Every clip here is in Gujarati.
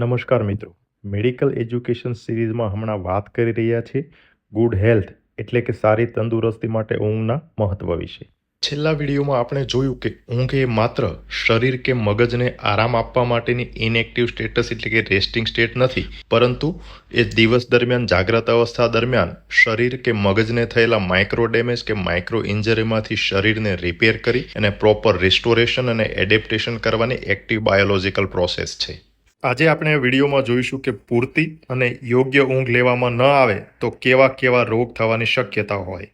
નમસ્કાર મિત્રો. મેડિકલ એજ્યુકેશન સિરીઝમાં હમણાં વાત કરી રહ્યા છીએ ગુડ હેલ્થ એટલે કે સારી તંદુરસ્તી માટે ઊંઘના મહત્વ વિશે. છેલ્લા વિડીયોમાં આપણે જોયું કે ઊંઘ એ માત્ર શરીર કે મગજને આરામ આપવા માટેની ઇનએક્ટિવ સ્ટેટસ એટલે કે રેસ્ટિંગ સ્ટેટ નથી, પરંતુ એ દિવસ દરમિયાન જાગ્રત અવસ્થા દરમિયાન શરીર કે મગજને થયેલા માઇક્રો ડેમેજ કે માઇક્રો ઇન્જરીમાંથી શરીરને રિપેર કરી અને પ્રોપર રિસ્ટોરેશન અને એડેપ્ટેશન કરવાની એક્ટિવ બાયોલોજિકલ પ્રોસેસ છે. આજે આપણે વિડીયોમાં જોઈશું કે પૂરતી અને યોગ્ય ઊંઘ લેવામાં ન આવે તો કેવા કેવા રોગ થવાની શક્યતા હોય.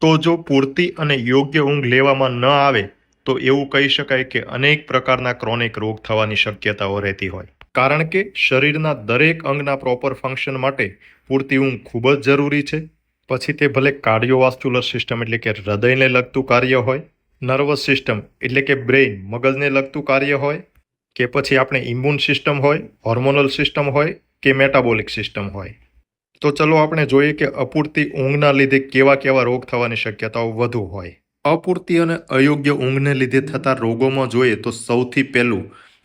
તો જો પૂરતી અને યોગ્ય ઊંઘ લેવામાં ન આવે તો એવું કહી શકાય કે અનેક પ્રકારના ક્રોનિક રોગ થવાની શક્યતાઓ રહેતી હોય. કારણ કે શરીરના દરેક અંગના પ્રોપર ફંક્શન માટે પૂરતી ઊંઘ ખૂબ જ જરૂરી છે. પછી તે ભલે કાર્ડિયોવાસ્ક્યુલર સિસ્ટમ એટલે કે હૃદયને લગતું કાર્ય હોય, નર્વસ સિસ્ટમ એટલે કે બ્રેઇન મગજને લગતું કાર્ય હોય કે પછી આપણે ઇમ્યુન સિસ્ટમ હોય હોર્મોનલ સિસ્ટમ હોય કે મેટાબોલિક સિસ્ટમ હોય. તો ચલો આપણે જોઈએ કે અપૂરતી ઊંઘના લીધે કેવા કેવા રોગ થવાની શક્યતાઓ વધુ હોય. અપૂરતી અને અયોગ્ય ઊંઘને લીધે થતા રોગોમાં જોઈએ તો સૌથી પહેલું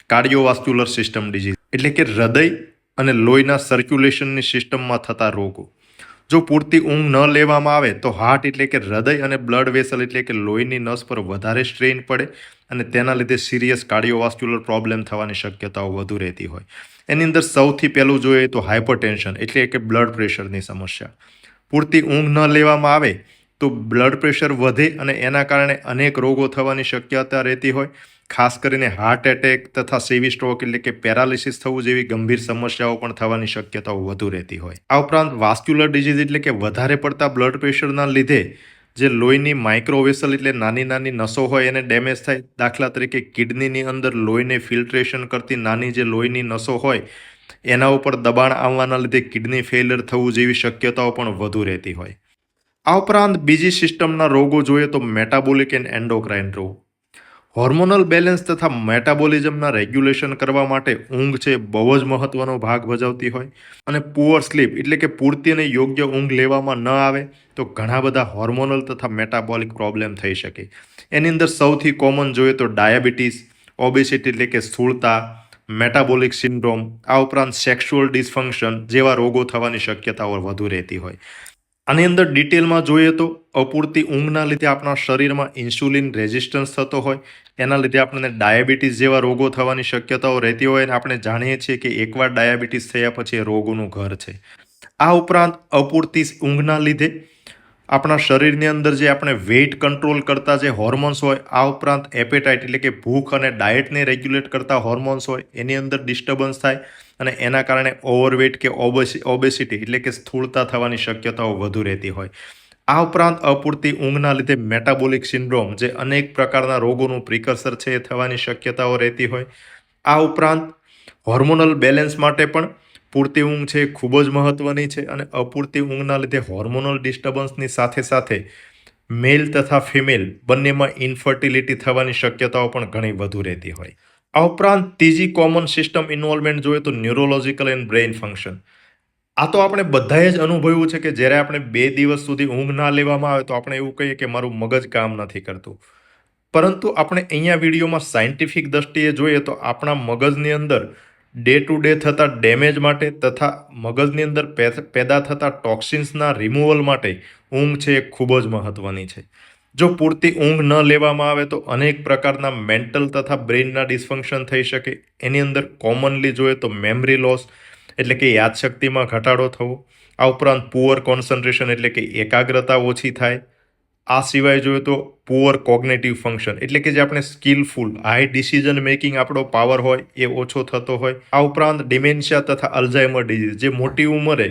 કાર્ડિયોવાસ્ક્યુલર સિસ્ટમ ડિઝીઝ. એટલે કે હૃદય અને લોહીના સર્ક્યુલેશનની સિસ્ટમમાં થતા રોગો. જો પૂરતી ઊંઘ ન લેવામાં આવે તો હાર્ટ એટલે કે હૃદય અને બ્લડ વેસલ એટલે કે લોહીની નસ પર વધારે સ્ટ્રેઇન પડે અને તેના લીધે સિરિયસ કાર્ડિયોવાસ્ક્યુલર પ્રોબ્લેમ થવાની શક્યતાઓ વધુ રહેતી હોય. એની અંદર સૌથી પહેલું જોઈએ તો હાઇપરટેન્શન એટલે કે બ્લડ પ્રેશરની સમસ્યા. પૂરતી ઊંઘ ન લેવામાં આવે તો બ્લડ પ્રેશર વધે અને એના કારણે અનેક રોગો થવાની શક્યતા રહેતી હોય. ખાસ કરીને હાર્ટ એટેક તથા સેવી સ્ટ્રોક એટલે કે પેરાલિસિસ થવું જેવી ગંભીર સમસ્યાઓ પણ થવાની શક્યતાઓ વધુ રહેતી હોય. આ ઉપરાંત વાસ્ક્યુલર ડિઝીઝ એટલે કે વધારે પડતા બ્લડ પ્રેશરના લીધે જે લોહીની માઇક્રોવેસલ એટલે નાની નાની નસો હોય એને ડેમેજ થાય. દાખલા તરીકે કિડનીની અંદર લોહીને ફિલ્ટ્રેશન કરતી નાની જે લોહીની નસો હોય, એના ઉપર દબાણ આવવાના લીધે કિડની ફેલિયર થવું જેવી શક્યતાઓ પણ વધુ રહેતી હોય. આ ઉપરાંત બીજી સિસ્ટમના રોગો જોઈએ તો મેટાબોલિક એન્ડ એન્ડોક્રાઇન રોગ. હોર્મોનલ બેલેન્સ તથા મેટાબોલિઝમના રેગ્યુલેશન કરવા માટે ઊંઘ છે બહુ જ મહત્વનો ભાગ ભજવતી હોય. અને પુઅર સ્લીપ એટલે કે પૂરતી અને યોગ્ય ઊંઘ લેવામાં ન આવે તો ઘણા બધા હોર્મોનલ તથા મેટાબોલિક પ્રોબ્લેમ થઈ શકે. એની અંદર સૌથી કોમન જોઈએ તો ડાયાબિટીસ ઓબેસિટી એટલે કે સ્થૂળતા મેટાબોલિક સિન્ડ્રોમ આ ઉપરાંત સેક્સ્યુઅલ ડિસફંક્શન જેવા રોગો થવાની શક્યતાઓ વધુ રહેતી હોય. આની અંદર ડિટેલમાં જોઈએ તો અપૂરતી ઊંઘના લીધે આપણા શરીરમાં ઇન્સ્યુલિન રેઝિસ્ટન્સ થતો હોય, એના લીધે આપણને ડાયાબિટીસ જેવા રોગો થવાની શક્યતાઓ રહેતી હોય અને આપણે જાણીએ છીએ કે એકવાર ડાયાબિટીસ થયા પછી એ રોગોનું ઘર છે. આ ઉપરાંત અપૂરતી ઊંઘના લીધે આપણા શરીરની અંદર જે આપણે વેઇટ કંટ્રોલ કરતા જે હોર્મોન્સ હોય, આ ઉપરાંત એપેટાઇટ એટલે કે ભૂખ અને ડાયટને રેગ્યુલેટ કરતા હોર્મોન્સ હોય, એની અંદર ડિસ્ટર્બન્સ થાય અને એના કારણે ઓવરવેટ કે ઓબેસિટી એટલે કે સ્થૂળતા થવાની શક્યતાઓ વધુ રહેતી હોય. આ ઉપરાંત અપૂરતી ઊંઘના લીધે મેટાબોલિક સિન્ડ્રોમ જે અનેક પ્રકારના રોગોનું પ્રિકર્સર છે એ થવાની શક્યતાઓ રહેતી હોય. આ ઉપરાંત હોર્મોનલ બેલેન્સ માટે પણ પૂરતી ઊંઘ છે ખૂબ જ મહત્ત્વની છે અને અપૂરતી ઊંઘના લીધે હોર્મોનલ ડિસ્ટર્બન્સની સાથે સાથે મેલ તથા ફિમેલ બંનેમાં ઇન્ફર્ટિલિટી થવાની શક્યતાઓ પણ ઘણી વધુ રહેતી હોય. આ ઉપરાંત ત્રીજી કોમન સિસ્ટમ ઇન્વોલ્વમેન્ટ જોઈએ તો ન્યુરોલોજિકલ એન્ડ બ્રેઇન ફંક્શન આ તો આપણે બધાએ જ અનુભવ્યું છે કે જ્યારે આપણે બે દિવસ સુધી ઊંઘ ના લેવામાં આવે તો આપણે એવું કહીએ કે મારું મગજ કામ નથી કરતું. પરંતુ આપણે અહીંયા વિડીયોમાં સાયન્ટિફિક દ્રષ્ટિએ જોઈએ તો આપણા મગજની અંદર ડે ટુ ડે થતા ડેમેજ માટે તથા મગજની અંદર પેદા થતા ટોક્સિન્સના રિમૂવલ માટે ઊંઘ છે એ ખૂબ જ મહત્ત્વની છે. જો પૂરતી ઊંઘ ન લેવામાં આવે તો અનેક પ્રકારના મેન્ટલ તથા બ્રેઇનના ડિસફંક્શન થઈ શકે. એની અંદર કોમનલી જોઈએ તો મેમરી લોસ એટલે કે યાદશક્તિમાં ઘટાડો થવો. આ ઉપરાંત પુઅર કોન્સન્ટ્રેશન એટલે કે એકાગ્રતા ઓછી થાય. આ સિવાય જોઈએ તો પુઅર કોગ્નેટિવ ફંક્શન એટલે કે જે આપણે સ્કિલફુલ હાઈ ડિસિઝન મેકિંગ આપણો પાવર હોય, એ ઓછો થતો હોય. આ ઉપરાંત ડિમેન્શિયા તથા અલ્ઝાઇમર ડિઝીઝ જે મોટી ઉંમરે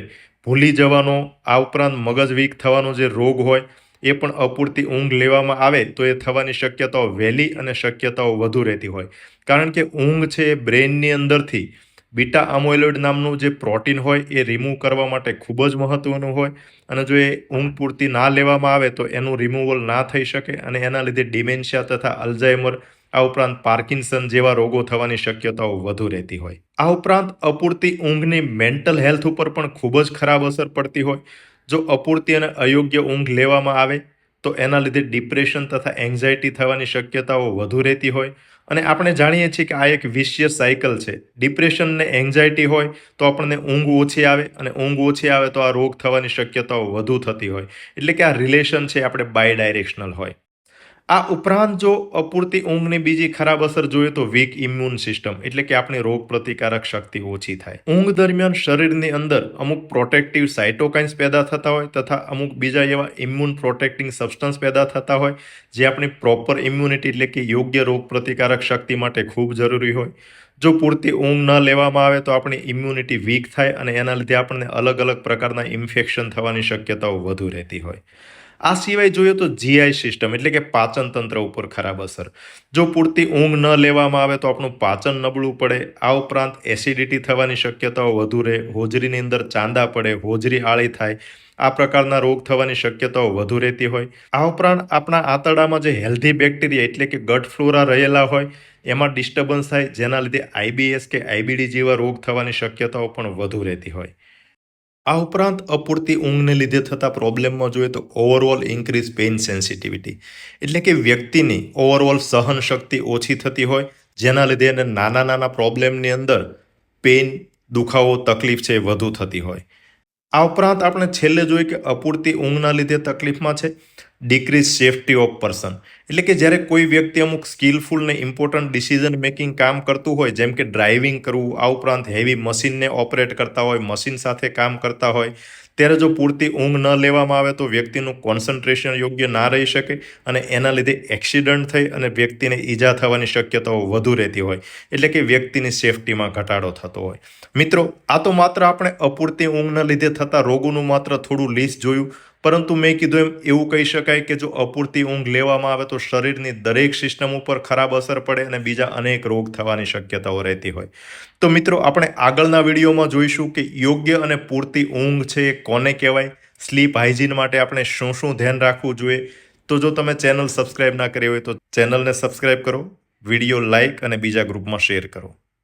ભૂલી જવાનો, આ ઉપરાંત મગજ વીક થવાનો જે રોગ હોય, એ પણ અપૂરતી ઊંઘ લેવામાં આવે, તો એ થવાની શક્યતાઓ વહેલી અને શક્યતાઓ વધુ રહેતી હોય. કારણ કે ઊંઘ છે એ બ્રેનની અંદરથી બીટા અમોઇલોઇડ નામનું જે પ્રોટીન હોય એ રિમૂવ કરવા માટે ખૂબ જ મહત્ત્વનું હોય. અને જો એ ઊંઘ પૂરતી ના લેવામાં આવે તો એનું રિમૂવલ ના થઈ શકે અને એના લીધે ડિમેન્શિયા તથા અલ્ઝાઇમર આ ઉપરાંત પાર્કિન્સન જેવા રોગો થવાની શક્યતાઓ વધુ રહેતી હોય. આ ઉપરાંત અપૂરતી ઊંઘની મેન્ટલ હેલ્થ ઉપર પણ ખૂબ જ ખરાબ અસર પડતી હોય. જો અપૂરતી અને અયોગ્ય ઊંઘ લેવામાં આવે તો એના લીધે ડિપ્રેશન તથા એન્ઝાયટી થવાની શક્યતાઓ વધુ રહેતી હોય. અને આપણે જાણીએ છીએ કે આ એક વિશિયસ સાયકલ છે. ડિપ્રેશન ને એન્ઝાયટી હોય તો આપણને ઊંઘ ઓછી આવે અને ઊંઘ ઓછી આવે તો આ રોગ થવાની શક્યતાઓ વધુ થતી હોય. એટલે કે આ રિલેશન છે આપણે બાય ડાયરેક્શનલ હોય. આ ઉપરાંત જો અપૂરતી ઊંઘની બીજી ખરાબ અસર જોઈએ તો વીક ઇમ્યુન સિસ્ટમ એટલે કે આપણી રોગ પ્રતિકારક શક્તિ ઓછી થાય. ઊંઘ દરમિયાન શરીરની અંદર અમુક પ્રોટેક્ટિવ સાઇટોકાઇન્સ પેદા થતા હોય તથા અમુક બીજા એવા ઇમ્યુન પ્રોટેક્ટિંગ સબસ્ટન્સ પેદા થતા હોય જે આપણી પ્રોપર ઇમ્યુનિટી એટલે કે યોગ્ય રોગ પ્રતિકારક શક્તિ માટે ખૂબ જરૂરી હોય. જો પૂરતી ઊંઘ ન લેવામાં આવે તો આપણી ઇમ્યુનિટી વીક થાય અને એના લીધે આપણને અલગ અલગ પ્રકારના ઇન્ફેક્શન થવાની શક્યતાઓ વધુ રહેતી હોય. આ સિવાય જોઈએ તો જીઆઈ સિસ્ટમ એટલે કે પાચન તંત્ર ઉપર ખરાબ અસર. જો પૂરતી ઊંઘ ન લેવામાં આવે તો આપણું પાચન નબળું પડે. આ ઉપરાંત એસિડિટી થવાની શક્યતાઓ વધુ રહે, હોજરીની અંદર ચાંદા પડે, હોજરી આળી થાય, આ પ્રકારના રોગ થવાની શક્યતાઓ વધુ રહેતી હોય. આ ઉપરાંત આપણા આંતરડામાં જે હેલ્ધી બેક્ટેરિયા એટલે કે ગટ ફ્લોરા રહેલા હોય, એમાં ડિસ્ટર્બન્સ થાય, જેના લીધે આઈબીએસ કે આઈબીડી જેવા રોગ થવાની શક્યતાઓ પણ વધુ રહેતી હોય. આ ઉપરાંત અપૂરતી ઊંઘને લીધે થતા પ્રોબ્લેમમાં જોઈએ તો ઓવરઓલ ઇન્ક્રીઝ પેઇન સેન્સિટિવિટી એટલે કે વ્યક્તિની ઓવરઓલ સહન શક્તિ ઓછી થતી હોય, જેના લીધે એને નાના નાના પ્રોબ્લેમની અંદર પેઇન દુખાવો, તકલીફ છે વધુ થતી હોય. આ ઉપરાંત આપણે છેલ્લે જોઈએ કે અપૂરતી ઊંઘના લીધે તકલીફમાં છે. ડિક્રીઝ સેફ્ટી ઓફ પર્સન એટલે કે જ્યારે કોઈ વ્યક્તિ અમુક સ્કિલફુલ ને ઇમ્પોર્ટન્ટ ડિસિઝન મેકિંગ કામ કરતું હોય, જેમ કે ડ્રાઇવિંગ કરવું, આ ઉપરાંત હેવી મશીનને ઓપરેટ કરતા હોય મશીન સાથે કામ કરતા હોય, ત્યારે જો પૂરતી ઊંઘ ન લેવામાં આવે તો વ્યક્તિનું કોન્સન્ટ્રેશન યોગ્ય ના રહી શકે અને એના લીધે એક્સિડન્ટ થઈ અને વ્યક્તિને ઈજા થવાની શક્યતાઓ વધુ રહેતી હોય. એટલે કે વ્યક્તિની સેફટીમાં ઘટાડો થતો હોય. મિત્રો, આ તો માત્ર આપણે અપૂરતી ઊંઘના લીધે થતા રોગોનું માત્ર થોડું લિસ્ટ જોયું. પરંતુ મેં કીધું એમ, એવું કહી શકાય કે જો અપૂરતી ઊંઘ લેવામાં આવે તો શરીરની દરેક સિસ્ટમ ઉપર ખરાબ અસર પડે અને બીજા અનેક રોગ થવાની શક્યતાઓ રહેતી હોય. તો મિત્રો, આપણે આગળના વિડીયોમાં જોઈશું કે યોગ્ય અને પૂરતી ઊંઘ છે એ કોને કહેવાય? સ્લીપ હાઇજીન માટે આપણે શું શું ધ્યાન રાખવું જોઈએ? તો જો તમે ચેનલ સબસ્ક્રાઇબ ના કરી હોય તો ચેનલને સબસ્ક્રાઇબ કરો, વીડિયો લાઇક અને બીજા ગ્રુપમાં શેર કરો.